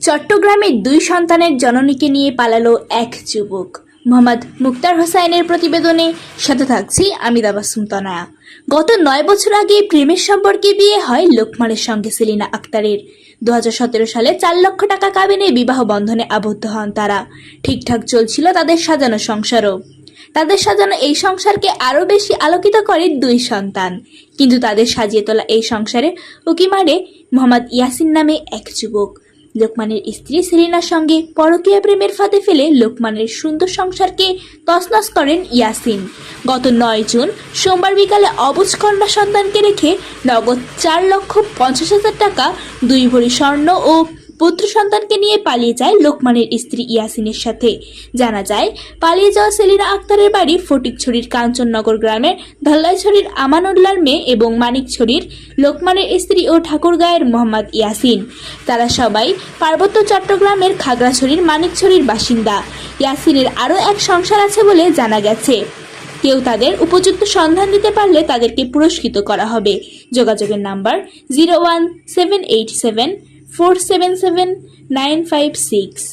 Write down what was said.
চট্টগ্রামের দুই সন্তানের জননীকে নিয়ে পালালো এক যুবক। মোহাম্মদ মুক্তার হোসাইনের প্রতিবেদনে সাথে থাকছি আমি দাবা সুলতানা। গত নয় বছর আগে প্রেমের সম্পর্কে বিয়ে হয় লোকমানের সঙ্গে সেলিনা আক্তারের। দু হাজার সতেরো সালে চার লক্ষ টাকা কাবিনে বিবাহ বন্ধনে আবদ্ধ হন তারা। ঠিকঠাক চলছিল তাদের সাজানো সংসারও। তাদের সাজানো এই সংসারকে আরও বেশি আলোকিত করে দুই সন্তান। কিন্তু তাদের সাজিয়ে তোলা এই সংসারে উকি মারে মোহাম্মদ ইয়াসিন নামে এক যুবক। লোকমানের স্ত্রী সেলিনার সঙ্গে পরকীয়া প্রেমের ফাঁদে ফেলে লোকমানের সুন্দর সংসারকে তছনছ করেন ইয়াসিন। গত নয় জুন সোমবার বিকালে অবুজ কন্যা সন্তানকে রেখে নগদ চার লক্ষ পঞ্চাশ হাজার টাকা, দুই ভরি স্বর্ণ ও পুত্র সন্তানকে নিয়ে পালিয়ে যায় লোকমানের স্ত্রী ইয়াসিনের সাথে। জানা যায়, পালিয়ে যাওয়া সেলিনা আক্তারের বাড়ি ফটিকছড়ির কাঞ্চননগর গ্রামের ধল্লাইছড়ির আমানুল্লার মেয়ে এবং মানিকছড়ির লোকমানের স্ত্রী ও ঠাকুরগাঁয়ের মোহাম্মদ ইয়াসিন। তারা সবাই পার্বত্য চট্টগ্রামের খাগড়াছড়ির মানিকছড়ির বাসিন্দা। ইয়াসিনের আরও এক সংসার আছে বলে জানা গেছে। কেউ তাদের উপযুক্ত সন্ধান দিতে পারলে তাদেরকে পুরস্কৃত করা হবে। যোগাযোগের number zero one seven eight seven four seven seven nine five six